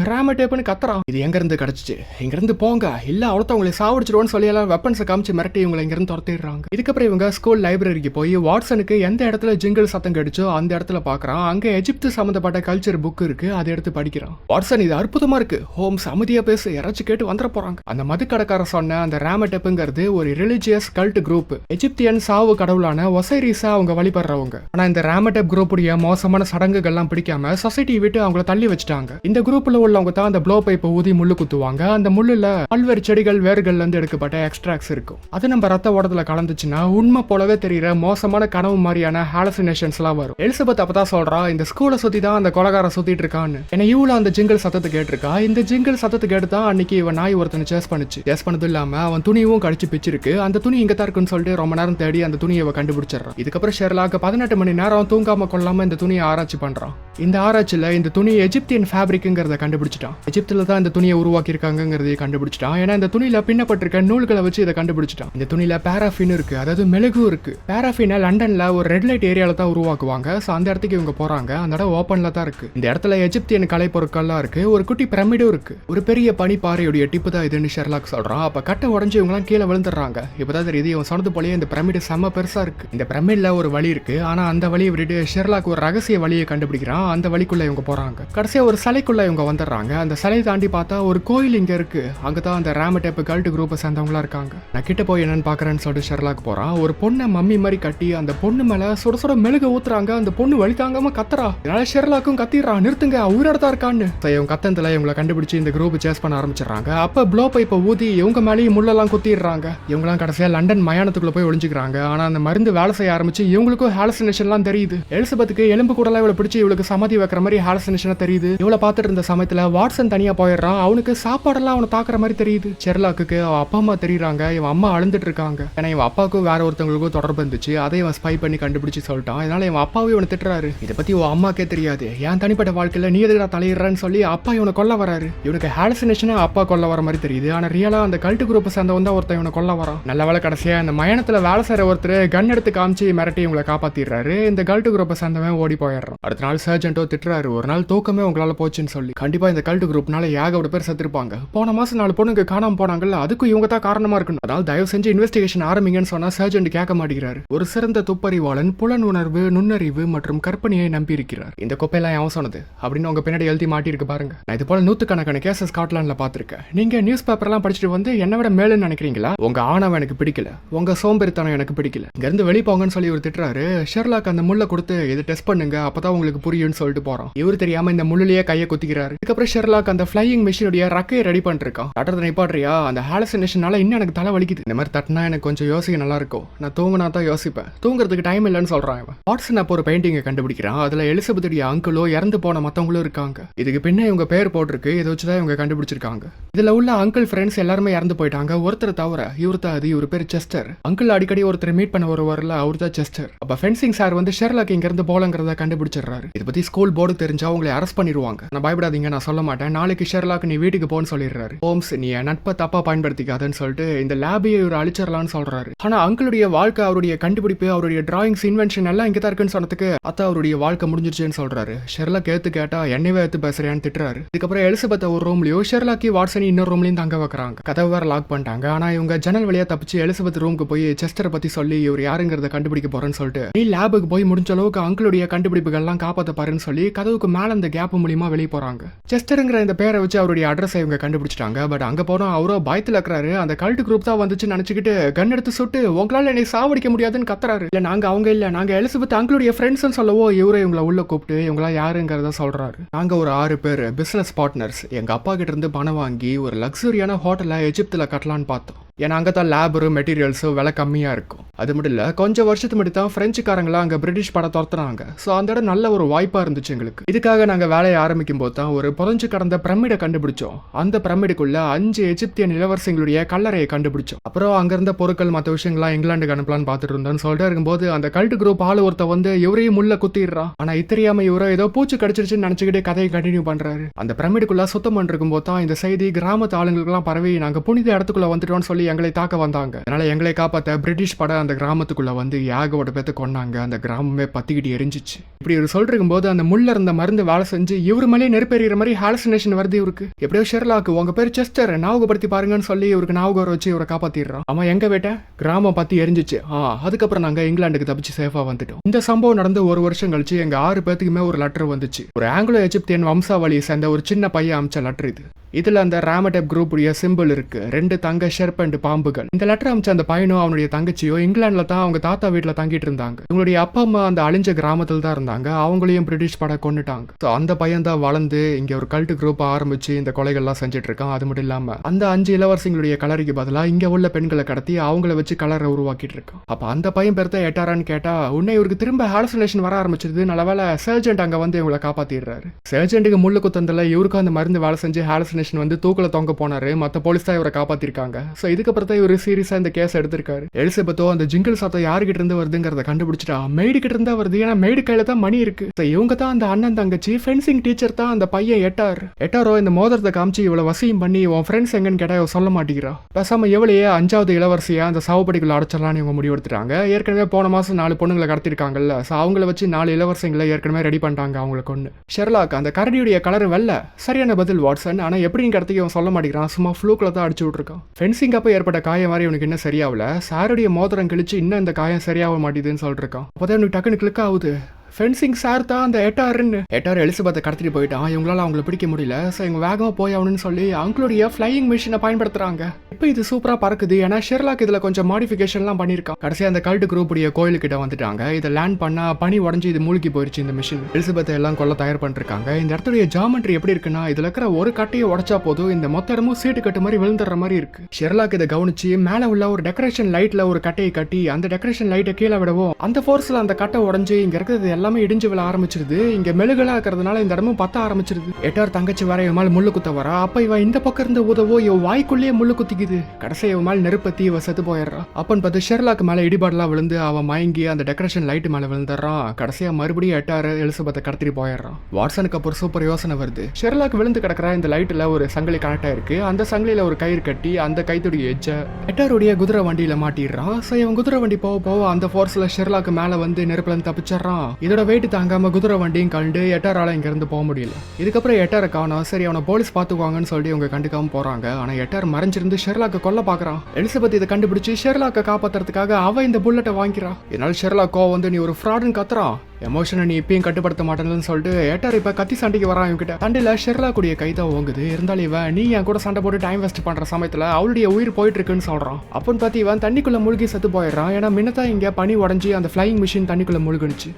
கத்துறான். இது எங்க இருந்து இங்கேருந்து இருந்து போங்க. இல்லை அவ்வளோத்த உங்களை சாவடிச்சிடுவோன்னு சொல்லி எல்லாம் வெப்பன்ஸை காமிச்சு மிரட்டி இவங்களை இங்கிருந்து துரத்திடுறாங்க. இதுக்கப்புறம் இவங்க ஸ்கூல் லைப்ரரிக்கு போய் வாட்ஸனுக்கு எந்த இடத்துல ஜிங்கிள் சத்தம் கிடைச்சோ அந்த இடத்துல பாக்குறான். அங்க எஜிப்து சம்பந்தப்பட்ட கல்ச்சர் புக் இருக்கு அதை எடுத்து படிக்கிறான். வாட்ஸன் இது அற்புதமா இருக்கு. ஹோம் அமைதியா பேசு யாராச்சும் கேட்டு வந்துட போறாங்க. அந்த மதுக்கடைக்கார சொன்ன அந்த ராமடெப்புங்கிறது ஒரு ரிலிஜியஸ் கல்ட் குரூப் எஜிப்தியன் சாவு கடவுளான ஒசைரிஸா அவங்க வழிபடுறவங்க. ஆனா இந்த ராமடெப் குரூப்புடைய மோசமான சடங்குகள்லாம் பிடிக்காம சொசைட்டி விட்டு அவங்கள தள்ளி வச்சுட்டாங்க. இந்த குரூப்ல உள்ளவங்க தான் அந்த ப்ளோ பைப்பை ஊதி முள்ளு குத்துவாங்க. அந்த முள்ளுல பல்வேறு செடிகள் வேர்கள்ல இருந்து எடுக்கப்பட்ட எக்ஸ்ட்ரா ஆந்த்ராக்ஸ் இருக்கும். அது நம்ம ரத்த ஓட்டத்தில் கலந்துச்சுன்னா உண்மை போலவே தெரியிற மோசமான கனவு மாதிரியான ஹாலசினேஷன்ஸ் வரும். எலிசபெத் அப்பதான் சொல்றா இந்த ஸ்கூலை சுத்தி தான் அந்த கொலகாரம் சுத்திட்டு இருக்கான்னு. ஏன்னா இவ்வளவு அந்த ஜிங்கிள் சத்தத்தை கேட்டிருக்கா? இந்த ஜிங்கிள் சத்தத்தை கேட்டு தான் அன்னைக்கு இவன் நாய் ஒருத்தனை சேஸ் பண்ணுச்சு. சேஸ் பண்ணது இல்லாம அவன் துணியும் கடிச்சு பிச்சிருக்கு. அந்த துணி இங்க தான் இருக்குன்னு சொல்லிட்டு ரொம்ப நேரம் தேடி அந்த துணியை இவ கண்டுபிடிச்சிடறான். இதுக்கப்புறம் ஷெர்லாக்கு பதினெட்டு மணி நேரம் தூங்காம கொள்ளாம இந்த துணியை ஆராய்ச்சி பண்றான். இந்த ஆராய்ச்சியில இந்த துணி எஜிப்தியன் ஃபேப்ரிக்ங்கிறத கண்டுபிடிச்சிட்டான். எஜிப்தில் தான் இந்த துணியை உருவாக்கி இருக்காங்கிறதையும் கண்டுபிடிச்சிட்டான். ஏன்னா இந்த துணியில பின்னப்பட்டிருக்க நூல்களை வச்சு இதை கண்டுபிடிச்சிட்டான். இந்த துணியில பேராஃபின் இருக்கு அதாவது மெழுகு இருக்கு. பேராஃபினை லண்டன்ல ஒரு ரெட் லைட் ஏரியால தான் உருவாக்குவாங்க. ஸோ அந்த இடத்துக்கு இவங்க போறாங்க. அந்த இடம் ஓப்பன்ல தான் இருக்கு. இந்த இடத்துல எஜிப்தியன் கலை பொருட்கள்லாம் இருக்கு. ஒரு குட்டி பிரமிடும் இருக்கு. ஒரு பெரிய பனிப்பாறையுடைய டிப்பு தான் இதுன்னு ஷெர்லாக் சொல்றான். அப்ப கட்டை உடஞ்சு இவங்கலாம் கீழே விழுந்துடுறாங்க. இப்பதான் தெரியுது இவன் சொன்னது போலயே இந்த பிரமிடு செம்ம பெருசா இருக்கு. இந்த பிரமிட்ல ஒரு வழி இருக்கு. ஆனா அந்த வழியை விட்டுட்டு ஷெர்லாக் ஒரு ரகசிய வழியை கண்டுபிடிக்கிறான். அந்த வழிக்குள்ள இவங்க போறாங்க. கடைசியா ஒரு சிலைக்குள்ள இவங்க வந்துடுறாங்க. அந்த சிலையை தாண்டி பார்த்தா ஒரு கோயில் இங்க இருக்கு. அங்கதான் அந்த ரேமடேப் கல்ட் குரூப்பை சேர்ந்தவங்களா இருக்காங்க. நான் கிட்ட போய் என்னன்னு பாக்குறேன்னு சொல்லிட்டு ஷெர்லாக் போறான் ஒரு பொண்ணை மம்மி மாதிரி கட்டி அந்த பொண்ணு மேலே சுட சுட மெழுக ஊத்துறாங்க. அந்த பொண்ணு வழி தாங்காம கத்துறா. இதனால ஷெர்லாக்கும் கத்திடுறா. நிறுத்துங்க உயிரோட தான் இருக்கான்னு. இவங்க கத்தத்துல இவங்களை கண்டுபிடிச்சு இந்த குரூப் சேஸ் பண்ண ஆரம்பிச்சிடுறாங்க. அப்போ ப்ளோ பைப்பை ஊதி இவங்க மேலேயும் முள்ளெல்லாம் குத்திடுறாங்க. இவங்கலாம் கடைசியா லண்டன் மயானத்துக்குள்ள போய் ஒழிஞ்சுக்கிறாங்க ஆனா அந்த மருந்து வேலை செய்ய ஆரம்பிச்சு இவங்களுக்கும் ஹாலசினேஷன்லாம் தெரியுது. எலிசபெத்துக்கு எலும்பு கூடலாம் இவளை பிடிச்சி இவளுக்கு சமாதி வைக்கிற மாதிரி ஹாலசினேஷனாக தெரியுது. இவளை பார்த்துட்டு இருந்த சமயத்தில் வாட்ஸன் தனியாக போயிடுறான். அவனுக்கு சாப்பாடெல்லாம் அவனை தாக்குற மாதிரி தெரியுது. ஷெர்லாக்கு அவன் அப்பா அம்மா தெரியுறாங்க. இவன் அம்மா அழுந்துட்டு இருக்காங்க. ஏன்னா இவன் அப்பாவுக்கும் வேற ஒருத்தவங்களுக்கும் தொடர்பு இருந்துச்சு. அதை இவன் ஸ்பை பண்ணி கண்டுபிடிச்சு சொல்லிட்டான். அதனால இவன் அப்பாவே இவனை திட்டுறாரு. இதை பத்தி உன் அம்மாக்கே தெரியாது. என் தனிப்பட்ட வாழ்க்கையில நீ எதுடா தலையிடுறன்னு சொல்லி அப்பா இவனை கொல்ல வராரு. இவனுக்கு ஹாலுசினேஷனா அப்பா கொல்ல வர மாதிரி தெரியுது. ஆனா ரியலா அந்த கல்ட்டு குரூப் சேர்ந்தவன் தான் ஒருத்தன் இவனை கொல்ல வரான். நல்ல வேலை கடைசியா இந்த மயானத்துல வேலை செய்யற ஒருத்தர் கன் எடுத்து காமிச்சு மிரட்டி இவங்களை காப்பாத்திடுறாரு. இந்த கல்ட்டு குரூப்பை சேர்ந்தவன் ஓடி போயிடுறான். அடுத்த நாள் சர்ஜென்ட்டோ திட்டுறாரு. ஒரு நாள் தூக்கமே உங்களால போச்சுன்னு சொல்லி. கண்டிப்பா இந்த கல்ட்டு குரூப்னால ஏகப்பட்ட பேர் செத்துருப்பாங்க. போன மாசம் நாலு பொண்ணுக்கு காணாம போனாங்கல்ல அதுக்கும் இவங்க தான் காரணமா இருக்கணும். அதனால் தயவு செஞ்சு இன்வெஸ்டிகேஷன் ஆரம்பிங்கன்னு சொன்னா சர்ஜன் கேட்க மாட்டேங்கிறாரு. ஒரு சிறந்த துப்பறிவாளன் புலன் உணர்வு நுண்ணறிவு மற்றும் கற்பனையை நம்பி இருக்கிறார் இந்த குப்பையெல்லாம் எவன் சொன்னது? அப்படின்னு உங்க பின்னாடி எழுதி மாட்டிருக்கு பாருங்க. நான் இது போல நூத்துக்கணக்கான கேசஸ் ஸ்காட்லாண்ட்ல பாத்திருக்கேன் நீங்க நியூஸ் பேப்பர்லாம் படிச்சுட்டு வந்து என்ன விட மேலுன்னு நினைக்கிறீங்களா? உங்க ஆணவம் எனக்கு பிடிக்கல. உங்க சோம்பேறித்தனம் எனக்கு பிடிக்கல. இங்க இருந்து வெளிய போங்கன்னு சொல்லி இவர் திட்டுறாரு. ஷெர்லாக் அந்த முள்ள கொடுத்து இது டெஸ்ட் பண்ணுங்க அப்பதான் உங்களுக்கு புரியும்னு சொல்லிட்டு போறோம் இவர் தெரியாம இந்த முள்ளிலேயே கையை குத்திக்கிறாரு. இதுக்கப்புறம் ஷெர்லாக் அந்த ஃபிளையிங் மிஷினுடைய ரக்கையை ரெடி பண்ணிருக்கான் தட்டுறதை நிப்பாட்றியா அந்த ஹாலசினேஷனால இன்னும் எனக்கு தலை வலிக்குது இந்த மாதிரி தட்டினா எனக்கு கொஞ்சம் யோசிக்க நல்லா இருக்கும் நான் தூங்கினா தான் யோசிப்பேன். தூங்குறதுக்கு டைம் இல்லைன்னு சொல்கிறான் இவன். வாட்ஸன் அப்போ ஒரு பெயிண்டிங்கை கண்டுபிடிக்கிறான். அதில் எலிசபெத்துடைய அங்கிளோ இறந்து போன மற்றவங்களும் இருக்காங்க. இதுக்கு பின்ன இவங்க பேர் போட்டிருக்கு. இதை வச்சுதான் இவங்க கண்டுபிடிச்சிருக்காங்க. இதில் உள்ள அங்கிள் ஃப்ரெண்ட்ஸ் எல்லாருமே இறந்து போயிட்டாங்க. ஒருத்தர் தவிர இவர் தான் அது. இவர் பேர் செஸ்டர் அங்கிள் அடிக்கடி ஒருத்தர் மீட் பண்ண வருவார்ல அவர் தான் செஸ்டர் அப்போ ஃபென்சிங் சார் வந்து ஷெர்லாக் இங்கேருந்து போலங்கிறத கண்டுபிடிச்சிடுறாரு. இதை பத்தி ஸ்கூல் போர்டு தெரிஞ்சா அவங்களை அரெஸ்ட் பண்ணிடுவாங்க. நான் பயப்படாதீங்க நான் சொல்ல மாட்டேன். நாளைக்கு ஷெர்லாக் நீ வீட்டுக்கு போன்னு சொல்லிடுறாரு. ஹோம்ஸ் நீ என் நட்பை தப்பாக பயன்படுத்திக்காதன்னு சொல்லிட்டு இந்த லேபையே இவர் அழிச்சிடலாம்னு சொல்றாரு. ஆனா அங்கிளுடைய வாழ்க்கை அவருடைய கண்டுபிடிப்பு அவருடைய டிராயிங்ஸ் இன்வென்ஷன் எல்லாம் இங்கே தான் இருக்குன்னு சொன்னதுக்கு அத்தா அவருடைய வாழ்க்கை முடிஞ்சிருச்சுன்னு சொல்றாரு. ஷெர்லாக் ஏத்து கேட்டா என்னைவே ஏத்து பேசுறேன்னு திட்டுறாரு. இதுக்கப்புறம் எலிசபெத் ஒரு ரூம்லயோ ஷெர்லாக்கி வாட்ஸனி இன்னொரு ரூம்லயும் தங்க வைக்கிறாங்க. கதவை வேற லாக் பண்ணிட்டாங்க. ஆனா இவங்க ஜன்னல் வழியா தப்பிச்சு எலிசபெத் ரூமுக்கு போய் செஸ்டரை பத்தி சொல்லி இவர் யாருங்கிறத கண்டுபிடிக்க போறேன்னு சொல்லிட்டு நீ லேபுக்கு போய் முடிஞ்ச அளவுக்கு அங்கிளுடைய கண்டுபிடிப்புகள்லாம் காப்பாத்த பாருன்னு சொல்லி கதவுக்கு மேல அந்த கேப் மூலியமா வெளியே போறாங்க. செஸ்டருங்கிற இந்த பேரை வச்சு அவருடைய அட்ரஸ் இவங்க கண்டுபிடிச்சிட்டாங்க. பட் அங்க போனா அவரோ பயத்துல இருக்கிறாரு. அந்த கல்ட் குரூப் தான் வந்துச்சு நினச்சிக்கிட்டு கன் எடுத்து சுட்டு உங்களால் என்னை சாவடிக்க முடியாதுன்னு கத்துறாரு. இல்லை நாங்கள் அவங்க இல்லை. நாங்கள் எலிசபெத் அங்கிளுடைய ஃப்ரெண்ட்ஸ்னு சொல்லவோ இவரை இவங்களை உள்ள கூப்பிட்டு இவங்களா யாருங்கிறத சொல்றாரு. நாங்கள் ஒரு ஆறு பேர் பிஸ்னஸ் பார்ட்னர்ஸ் எங்கள் அப்பா கிட்ட இருந்து பணம் வாங்கி ஒரு லக்ஸரியான ஹோட்டலை எஜிப்தில் கட்டலான்னு பார்த்தோம். ஏன்னா அங்கே தான் லேபரும் மெட்டீரியல்ஸும் விலை கம்மியாக இருக்கும். அது மட்டும் இல்லை கொஞ்சம் வருஷத்துக்கு முன்னாடி தான் ஃப்ரெஞ்சுக்காரங்களாம் அங்கே பிரிட்டிஷ் படம் துரத்துனாங்க. ஸோ அந்த இடம் நல்ல ஒரு வாய்ப்பாக இருந்துச்சு எங்களுக்கு. இதுக்காக நாங்கள் வேலையை ஆரம்பிக்கும் போது தான் ஒரு புதஞ்சு கடந்த பிரமிடை கண்டுபிடிச்சோம். அந்த பிரமிடுக்குள்ள அஞ்சு எஜிப்தியன் இளவரசிங்களுடைய கல்லறையை கண்டுபிடிச்சோம். அப்புறம் அங்க இருந்த பொருட்கள் மற்ற விஷயங்கள்லாம் இங்கிலாந்துக்கு அனுப்பலாம்னு பார்த்துட்டு இருந்தோம்னு சொல்லிட்டு இருக்கும்போது அந்த கல்ட் குரூப் ஆள் ஒருத்த வந்து இவரையும் முள்ள குத்திடுறான். ஆனால் இத்தெரியாம இவரோ ஏதோ பூச்சி கடிச்சிருச்சுன்னு நினச்சிக்கிட்டே கதையை கண்டினியூ பண்ணுறாரு அந்த பிரமிடுக்குள்ள சுத்தம் பண்ணிருக்கும் போது தான் இந்த செய்தி கிராமத்து ஆளுங்களுக்குலாம் பரவி நாங்கள் புனித இடத்துக்குள்ள வந்துட்டோம்னு சொல்லி எங்களை தாக்க வந்தாங்க. அதனால எங்களை காப்பாத்த பிரிட்டிஷ் படை அந்த கிராமத்துக்குள்ள வந்து யாகோட பேத்து கொன்னாங்க. அந்த கிராமமே பத்திக்கிட்டு எரிஞ்சிச்சு. இப்படி இவர் சொல்றிருக்கும் போது அந்த முள்ள இருந்த மருந்து வேலை செஞ்சு இவர் மேலே நெருப்பெறிகிற மாதிரி ஹாலசினேஷன் வருது இவருக்கு. எப்படியோ ஷெர்லாக்கு உங்க பேர் செஸ்டர் ஞாபகப்படுத்தி பாருங்கன்னு சொல்லி இவருக்கு ஞாபகம் வச்சு இவரை காப்பாத்திடுறான். அவன் எங்க வேட்ட? கிராமம் பத்தி எரிஞ்சிச்சு. ஆ அதுக்கப்புறம் நாங்க இங்கிலாந்துக்கு தப்பிச்சு சேஃபா வந்துட்டோம். இந்த சம்பவம் நடந்து ஒரு வருஷம் கழிச்சு எங்க ஆறு பேத்துக்குமே ஒரு லெட்டர் வந்துச்சு. ஒரு ஆங்கிலோ எஜிப்தியன் வம்சாவளியை சேர்ந்த ஒரு சின்ன பையன் அமிச்ச லெட்டர் இது. இதில் அந்த ராமடெப் குரூப் உடைய சிம்பிள் இருக்கு. ரெண்டு தங்க ஷெர்ப் அண்ட் பாம்புகள். இந்த லெட்டர் அமைச்ச அந்த பையனும் அவனுடைய தங்கச்சியோ இங்கிலாந்துல தான் அவங்க தாத்தா வீட்டில் தங்கிட்டு இருந்தாங்க. இவங்களுடைய அப்பா அம்மா அந்த அழிஞ்ச கிராமத்தில் தான் இருந்தாங்க. அவங்களையும் பிரிட்டிஷ் படம் கொண்டுட்டாங்க ஸோ அந்த பையன் தான் வளர்ந்து இங்கே ஒரு கல்ட்டு குரூப் ஆரம்பிச்சு இந்த கொலைகள்லாம் செஞ்சுட்டு இருக்கான். அது மட்டும் இல்லாமல் அந்த அஞ்சு இளவரசிங்களுடைய கலருக்கு பதிலாக இங்கே உள்ள பெண்களை கடத்தி அவங்கள வச்சு கலரை உருவாக்கிட்டு இருக்கான். அப்போ அந்த பையன் பேர்த்த எட்டாரான்னு கேட்டால் உன்னை இவருக்கு திரும்ப ஹாலுசினேஷன் வர ஆரம்பிச்சிருது. நல்லவேளை சர்ஜென்ட் அங்கே வந்து இவங்களை காப்பாற்றிடுறாரு சர்ஜென்ட்டுக்கு முள்ளு குத்தந்தில் இவருக்கும் அந்த மருந்து வேலை செஞ்சு ஹாலுசினேஷன் வந்து தூக்கில் தொங்க போனாரு. மத்த போலீஸ் தான் இவரை காப்பாத்திருக்காங்க. ஸோ இதுக்கப்புறம் தான் இவர் சீரியஸா இந்த கேஸ் எடுத்திருக்காரு. எலிசபெத்தோ அந்த ஜிங்கிள் சத்தம் யாருகிட்ட இருந்து வருதுங்கிறத கண்டுபிடிச்சிட்டா? மெய்டு கிட்ட இருந்தா வருது. ஏன்னா மெய்டு கையில தான் மணி இருக்கு. ஸோ இவங்க தான் அந்த அண்ணன் தங்கச்சி. ஃபென்சிங் டீச்சர் தான் அந்த பையன் எட்டார். எட்டாரோ இந்த மோதிரத்தை காமிச்சு இவ்வளவு வசியம் பண்ணி உன் ஃப்ரெண்ட்ஸ் எங்கன்னு கேட்டா இவ சொல்ல மாட்டேங்கிறா. பேசாம எவ்வளையே அஞ்சாவது இளவரசியா அந்த சாவுபடிக்குள்ள அடைச்சிடலாம்னு இவங்க முடிவெடுத்துட்டாங்க ஏற்கனவே போன மாசம் நாலு பொண்ணுங்களை கடத்திருக்காங்கல்ல. ஸோ அவங்கள வச்சு நாலு இளவரசிங்களை ஏற்கனவே ரெடி பண்ணிட்டாங்க அவங்கள கொண்டு ஷெர்லாக் அந்த கரடியுடைய கலர் வெள்ள. சரியான பதில் வாட்சன் ஆனா எப்படின்னு கடத்திக்கு அவன் சொல்ல மாட்டேங்கிறான். சும்மா ஃப்ளூக்கில் தான் அடிச்சு விட்ருக்கான் ஃபென்சிங் அப்போ ஏற்பட்ட காயம் மாதிரி இவனுக்கு இன்னும் சரியாகல. சாருடைய மோதிரம் கழிச்சு இன்னும் இந்த காயம் சரியாக மாட்டேதுன்னு சொல்லிட்டு இருக்கான். அப்போதான் இவனுக்கு டக்குன்னு கிளிக் ஆகுது. ஃபென்சிங் சார் தான் அந்த எட்டாருன்னு எட்டார் எலிசபத்தை கடத்திட்டு போயிட்டான். இவங்களால அவங்கள பிடிக்க முடியல. ஸோ இவங்க வேகமாக போய் ஆகணும்னு சொல்லி அவங்களுடைய ஃப்ளையிங் மிஷினை பயன்படுத்துறாங்க. இப்போ இது சூப்பராக பறக்குது. ஏன்னா ஷெர்லாக் இதில் கொஞ்சம் மாடிஃபிகேஷன்லாம் பண்ணியிருக்கான். கடைசியாக அந்த கல்ட்டு குரூப் உடைய கோயிலுக்கிட்ட வந்துட்டாங்க. இதை லேண்ட் பண்ணால் பனி உடஞ்சி இது மூழ்கி போயிடுச்சு இந்த மிஷின் எலிசபத்தை எல்லாம் கொல்ல தயார் பண்ணிருக்காங்க. இந்த இடத்துடைய ஜாமெண்ட்ரி எப்படி இருக்குன்னா இதில் இருக்கிற ஒரு கட்டையை உடச்சா போதும். இந்த மொத்த இடமும் சீட்டு கட்டு மாதிரி விழுந்துடுற மாதிரி இருக்கு. ஷெர்லாக் இதை கவனிச்சு மேலே உள்ள ஒரு டெக்கரேஷன் லைட்டில் ஒரு கட்டையை கட்டி அந்த டெக்கரேஷன் லைட்டை கீழே விடவும் அந்த ஃபோர்ஸில் அந்த கட்டை உடஞ்சி இங்கே இருக்கிறது எல்லாம் எல்லாமே இடிஞ்சு விழ ஆரம்பிச்சிருது. இங்க மெழுகலா இருக்கிறதுனால இந்த இடமும் பத்த ஆரம்பிச்சிருது. எட்டார் தங்கச்சி வர இவன் முள்ளு குத்த வரா. அப்ப இவன் இந்த பக்கம் இருந்து உதவோ இவன் வாய்க்குள்ளேயே முள்ளு குத்திக்குது. கடைசி இவன் மேல நெருப்பத்தி இவ செத்து போயிடுறா. அப்பன்னு பார்த்து ஷெர்லாக்கு மேல இடிபாடெல்லாம் விழுந்து அவன் மயங்கி அந்த டெக்கரேஷன் லைட் மேல விழுந்துடுறான் கடைசியா மறுபடியும் எட்டாரு எலிசபத்தை கடத்திட்டு போயிடுறான் வாட்சனுக்கு அப்புறம் சூப்பர் யோசனை வருது. ஷெர்லாக்கு விழுந்து கிடக்கிற இந்த லைட்ல ஒரு சங்கிலி கனெக்ட் ஆயிருக்கு. அந்த சங்கிலியில ஒரு கயிறு கட்டி அந்த கைத்துடைய எஜ்ஜ எட்டாருடைய குதிரை வண்டியில மாட்டிடுறான் ஸோ இவன் குதிரை வண்டி போக போக அந்த ஃபோர்ஸில் ஷெர்லாக்கு மேல வந்து நெருப்புல இருந்து தப்பிச்சிடுறான். இதோட வெயிட் தாங்காமல் குதிரை வண்டியும் கண்டு எட்டாரால் இங்கேருந்து போக முடியல. இதுக்கப்புறம் எட்டாரை காணும். சரி அவனை போலீஸ் பார்த்துக்குவாங்கன்னு சொல்லி இவங்க கண்டுக்காமல் போகிறாங்க ஆனால் எட்டார் மறைஞ்சிருந்து ஷெர்லாக்கை கொல்ல பார்க்குறான். எலிசபெத் இதை கண்டுபிடிச்சி ஷெர்லாக்கை காப்பாத்துறதுக்காக அவன் இந்த புல்லட்டை வாங்கிறான் இதனால் ஷெர்லா கோவம் வந்து நீ ஒரு ஃப்ராடுன்னு கத்துறான் எமோஷனை நீ இப்பயும் கட்டுப்படுத்த மாட்டேன்னு சொல்லிட்டு ஏட்டார் இப்போ கத்தி சண்டைக்கு வரான் இவகிட்ட சண்டையில ஷெர்லா கூடிய கைதான் ஓங்குது. இருந்தாலும் இவன் நீ என் கூட சண்டை போட்டு டைம் வேஸ்ட் பண்ணுற சமயத்தில் அவளுடைய உயிர் போயிட்டு இருக்குன்னு சொல்கிறான் அப்போன்னு பார்த்து இவன் தண்ணிக்குள்ளே மூழ்கி செத்து போயிடுறான். ஏன்னா மின்னதான் இங்கே பனி உடஞ்சி அந்த ஃபிளைங் மிஷின் தண்ணிக்குள்ள மூழ்கிடுச்சு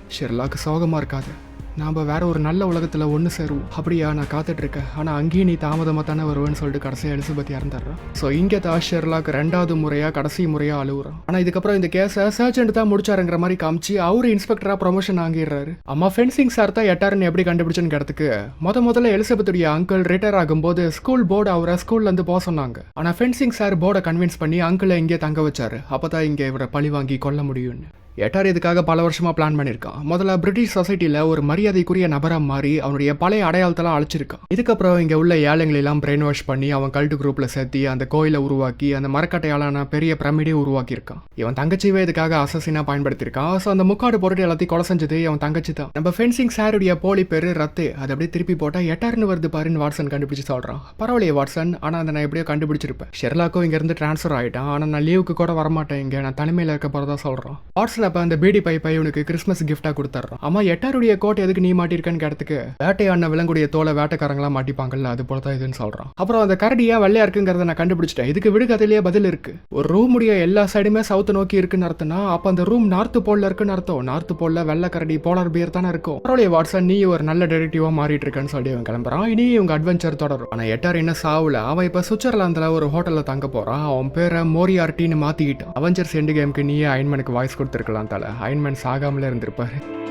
ஷெர்லாக்கு சோகமாக இருக்காது. நாம் வேற ஒரு நல்ல உலகத்தில் ஒன்று சேருவோம். அப்படியா நான் காத்துட்டு இருக்கேன். அங்கேயும் நீ தாமதமாக தானே வருவேன்னு சொல்லிட்டு கடைசியா எலிசபெத் இறந்துடுறான் ஸோ இங்கே தான் ஷெர்லாக் ரெண்டாவது முறையா கடைசி முறையாக அழுகுறான் ஆனால் இதுக்கப்புறம் இந்த கேஸை சர்ஜென்ட் தான் முடிச்சாருங்கிற மாதிரி காமிச்சு அவர் இன்ஸ்பெக்டராக ப்ரொமோஷன் ஆகிடுறாரு அம்மா ஃபென்சிங் சார் தான் எட்டாருன்னு எப்படி கண்டுபிடிச்சுன்னு கிடத்துக்கு முத முதல்ல எலிசபெத்துடைய அங்கிள் ரிட்டையர் ஆகும்போது ஸ்கூல் போர்டு அவரை ஸ்கூல்லேருந்து போக சொன்னாங்க. ஆனால் ஃபென்சிங் சார் போர்டை கன்வின்ஸ் பண்ணி அங்கிளை இங்கே தங்க வச்சாரு. அப்பதான் இங்கே இவரை பழி வாங்கி கொல்ல முடியும்னு. எட்டார் இதுக்காக பல வருஷமா பிளான் பண்ணியிருக்கான் முதல்ல பிரிட்டிஷ் சொசைட்டியில் ஒரு மரியாதைக்குரிய நபரா மாறி அவனுடைய பழைய அடையாளத்தெல்லாம் அழைச்சிருக்கான். இதுக்கப்புறம் இங்கே உள்ள ஏழைங்களெல்லாம் பிரெயின் வாஷ் பண்ணி அவன் கல்ட்டு குரூப்பில் சேர்த்தி அந்த கோயிலை உருவாக்கி அந்த மரக்கட்டையாலான பெரிய பிரமிடே உருவாக்கியிருக்கான். இவன் தங்கச்சியவே இதுக்காக அசசினா பயன்படுத்தியிருக்கான் ஸோ அந்த முக்காடு பொருட்டு எல்லாத்தையும் கொலை செஞ்சது அவன் தங்கச்சி தான். நம்ம ஃபென்சிங் சாருடைய போலி பேர் ரத்து. அதை அப்படியே திருப்பி போட்டால் எட்டார்னு வருது பாருன்னு வாட்சன் கண்டுபிடிச்சு சொல்கிறான் பரவாயில்லையே வாட்ஸன் ஆனால் அதை நான் எப்படியோ கண்டுபிடிச்சிருப்பேன். ஷெர்லாக்கும் இங்கேருந்து டிரான்ஸ்ஃபர் ஆயிட்டான். ஆனால் நான் லீவுக்கு கூட வரமாட்டேன் இங்கே. நான் தனிமையில் இருக்க போறதா சொல்கிறான் வாட்ஸில் அப்ப அந்த பீடி பை உனக்கு கிறிஸ்மஸ் கிஃப்டா கொடுத்துட்றோம் அம்மா எட்டாருடைய கோட் எதுக்கு நீ மாட்டிருக்கன்னு கேட்டதுக்கு வேட்டையாடின விலங்குடைய தோலை வேட்டைக்காரங்களாம் மாட்டிப்பாங்கல்ல அது போல தான் இதுன்னு சொல்றான். அப்புறம் அந்த கரடியா வெள்ளையா இருக்குங்கிறத நான் கண்டுபிடிச்சிட்டேன். இதுக்கு விடுகதையிலேயே பதில் இருக்கு. ஒரு ரூமுடைய எல்லா சைடுமே சவுத்து நோக்கி இருக்குன்னு அர்த்தம்னா அப்ப அந்த ரூம் நார்த் போல்ல இருக்குன்னு அர்த்தம். நார்த் போல்ல வெள்ளை கரடி போலார் பியர் தானே இருக்கும். பரவாயில்லையே வாட்ஸ்அப் நீ ஒரு நல்ல டெடெக்டிவா மாறிட்டு இருக்கேன்னு சொல்லி அவன் கிளம்புறான். இனி இவங்க அட்வென்ச்சர் தொடரும். ஆனா எட்டார் என்ன சாவுல அவன் இப்போ சுவிட்சர்லாந்தில் ஒரு ஹோட்டல்ல தங்க போறான். அவன் பேரை மோரியார்டின்னு மாற்றிக்கிட்டான் அவெஞ்சர்ஸ் எண்டு கேமுக்கு நீயே அயன்மனுக்கு வாய்ஸ் கொடுத்துருக்கலாம். தல அயன்மேன் சாகாமலே இருந்திருப்பாரு.